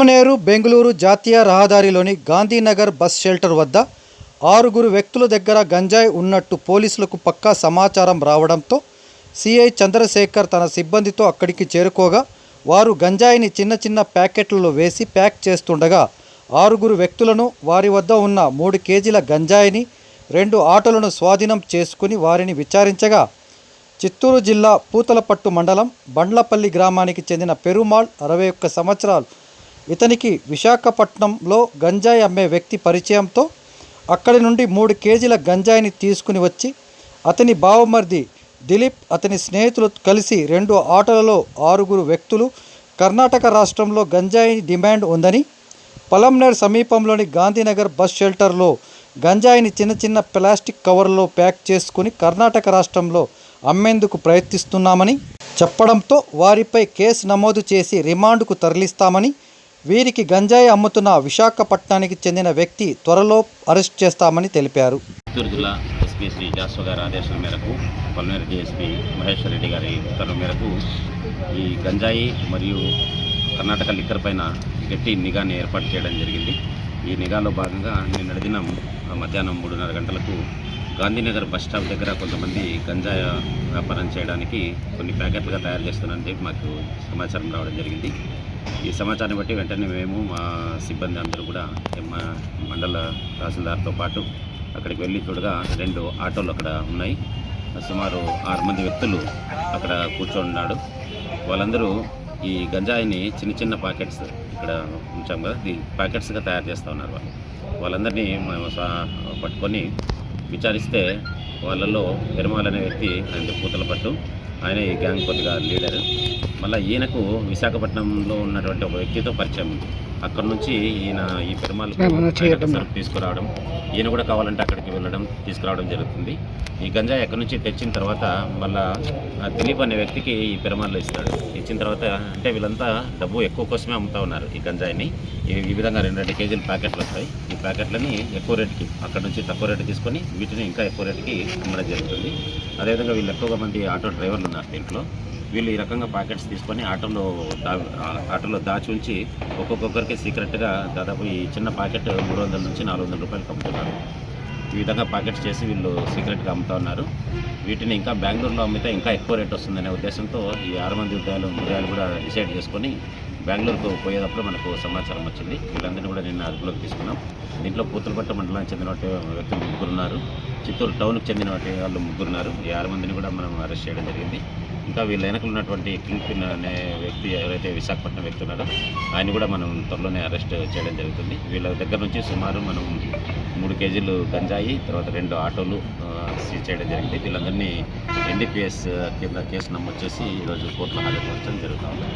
పలమనేరు బెంగళూరు జాతీయ రహదారిలోని Gandhinagar bus shelter వద్ద ఆరుగురు వ్యక్తుల దగ్గర గంజాయి ఉన్నట్టు పోలీసులకు పక్కా సమాచారం రావడంతో సిఐ చంద్రశేఖర్ తన సిబ్బందితో అక్కడికి చేరుకోగా వారు గంజాయిని చిన్న చిన్న ప్యాకెట్లలో వేసి ప్యాక్ చేస్తుండగా ఆరుగురు వ్యక్తులను వారి వద్ద ఉన్న మూడు కేజీల గంజాయిని రెండు ఆటోలను స్వాధీనం చేసుకుని వారిని విచారించగా చిత్తూరు జిల్లా పూతలపట్టు మండలం బండ్లపల్లి గ్రామానికి చెందిన పెరుమాళ్ అరవై ఒక్క సంవత్సరాలు ఇతనికి విశాఖపట్నంలో గంజాయి అమ్మే వ్యక్తి పరిచయంతో అక్కడి నుండి మూడు కేజీల గంజాయిని తీసుకుని వచ్చి అతని బావమర్ది దిలీప్ అతని స్నేహితులు కలిసి రెండు ఆటోలలో ఆరుగురు వ్యక్తులు కర్ణాటక రాష్ట్రంలో గంజాయి డిమాండ్ ఉందని పలంనేర్ సమీపంలోని గాంధీనగర్ బస్ షెల్టర్లో గంజాయిని చిన్న చిన్న ప్లాస్టిక్ కవర్లో ప్యాక్ చేసుకుని కర్ణాటక రాష్ట్రంలో అమ్మేందుకు ప్రయత్నిస్తున్నామని చెప్పడంతో వారిపై కేసు నమోదు చేసి రిమాండ్కు తరలిస్తామని వీరికి గంజాయి అమ్ముతున్న విశాఖపట్నానికి చెందిన వ్యక్తి త్వరలో అరెస్ట్ చేస్తామని తెలిపారు. చిత్తూరు జిల్లా ఎస్పీ శ్రీ జాస్వ గారి ఆదేశాల మేరకు పల్మేరు డిఎస్పీ మహేశ్వర్ రెడ్డి గారి ఉత్తర్వుల మేరకు ఈ గంజాయి మరియు కర్ణాటక లిక్కర్ పైన గట్టి నిఘాని ఏర్పాటు చేయడం జరిగింది. ఈ నిఘాలో భాగంగా నిన్న దినం మధ్యాహ్నం మూడున్నర గంటలకు గాంధీనగర్ బస్ స్టాప్ దగ్గర కొంతమంది గంజాయి వ్యాపారం చేయడానికి కొన్ని ప్యాకెట్లుగా తయారు చేస్తున్నారని చెప్పి మాకు సమాచారం రావడం జరిగింది. ఈ సమాచారాన్ని బట్టి వెంటనే మేము మా సిబ్బంది అందరూ కూడా మా మండల తహసీల్దార్తో పాటు అక్కడికి వెళ్ళి చూడగా రెండు ఆటోలు అక్కడ ఉన్నాయి. సుమారు ఆరు మంది వ్యక్తులు అక్కడ కూర్చొని ఉన్నాడు వాళ్ళందరూ ఈ గంజాయిని చిన్న చిన్న ప్యాకెట్స్ ఇక్కడ ఉంచాం కదా ఈ ప్యాకెట్స్గా తయారు చేస్తూ ఉన్నారు వాళ్ళు. వాళ్ళందరినీ మేము పట్టుకొని విచారిస్తే వాళ్ళల్లో పెరుమాల్ అనే వ్యక్తి ఆయన పూతల పట్టు. ఆయన ఈ గ్యాంగ్ కొద్దిగా లీడర్. మళ్ళీ ఈయనకు విశాఖపట్నంలో ఉన్నటువంటి ఒక వ్యక్తితో పరిచయం. అక్కడ నుంచి ఈయన ఈ పెరుమాల్ సరుకు తీసుకురావడం ఈయన కూడా కావాలంటే అక్కడికి వెళ్ళడం తీసుకురావడం జరుగుతుంది. ఈ గంజాయి అక్కడి నుంచి తెచ్చిన తర్వాత మళ్ళా దిలీప్ అనే వ్యక్తికి ఈ పెరుమాల్లో ఇస్తాడు. ఇచ్చిన తర్వాత అంటే వీళ్ళంతా డబ్బు ఎక్కువ కోసమే అమ్ముతా ఉన్నారు ఈ గంజాయిని. ఈ ఈ విధంగా రెండు రెండు కేజీల ప్యాకెట్లు వస్తాయి. ఈ ప్యాకెట్లని ఎక్కువ రేటుకి అక్కడ నుంచి తక్కువ రేటు తీసుకొని వీటిని ఇంకా ఎక్కువ రేటుకి అమ్మడం జరుగుతుంది. అదేవిధంగా వీళ్ళు ఎక్కువగా మంది ఆటో డ్రైవర్లు ఉన్నారు దీంట్లో. వీళ్ళు ఈ రకంగా ప్యాకెట్స్ తీసుకొని ఆటోలో ఆటోలో దాచి ఉంచి ఒక్కొక్కరికి సీక్రెట్గా దాదాపు ఈ చిన్న ప్యాకెట్ మూడు వందల నుంచి నాలుగు వందల రూపాయలకు అమ్ముతున్నారు. ఈ విధంగా ప్యాకెట్స్ చేసి వీళ్ళు సీక్రెట్గా అమ్ముతా ఉన్నారు. వీటిని ఇంకా బెంగళూరులో అమ్మితే ఇంకా ఎక్కువ రేట్ వస్తుందనే ఉద్దేశంతో ఈ ఆరు మంది ఉద్యోగాలు ఉదయాలు కూడా డిసైడ్ చేసుకొని బెంగళూరుకు పోయేటప్పుడు మనకు సమాచారం వచ్చింది. వీళ్ళందరినీ కూడా నిన్న అదుపులోకి తీసుకున్నాం. దీంట్లో పూతలపట్ట మండలానికి చెందిన వ్యక్తులు ముగ్గురు ఉన్నారు. చిత్తూరు టౌన్కి చెందిన వాళ్ళు ముగ్గురున్నారు ఈ ఆరు మందిని కూడా మనం అరెస్ట్ చేయడం జరిగింది. ఇంకా వీళ్ళ వెనకలు ఉన్నటువంటి కింగ్ పిన్ అనే వ్యక్తి ఎవరైతే విశాఖపట్నం వ్యక్తి ఉన్నాడో ఆయన కూడా మనం త్వరలోనే అరెస్ట్ చేయడం జరుగుతుంది. వీళ్ళ దగ్గర నుంచి సుమారు మనం మూడు కేజీలు గంజాయి తర్వాత రెండు ఆటోలు సీజ్ చేయడం జరిగింది. వీళ్ళందరినీ ఎన్డీపీఎస్ కింద కేసు నమోదు చేసి ఈరోజు కోర్టులో హాజరుపరచడం జరుగుతుంది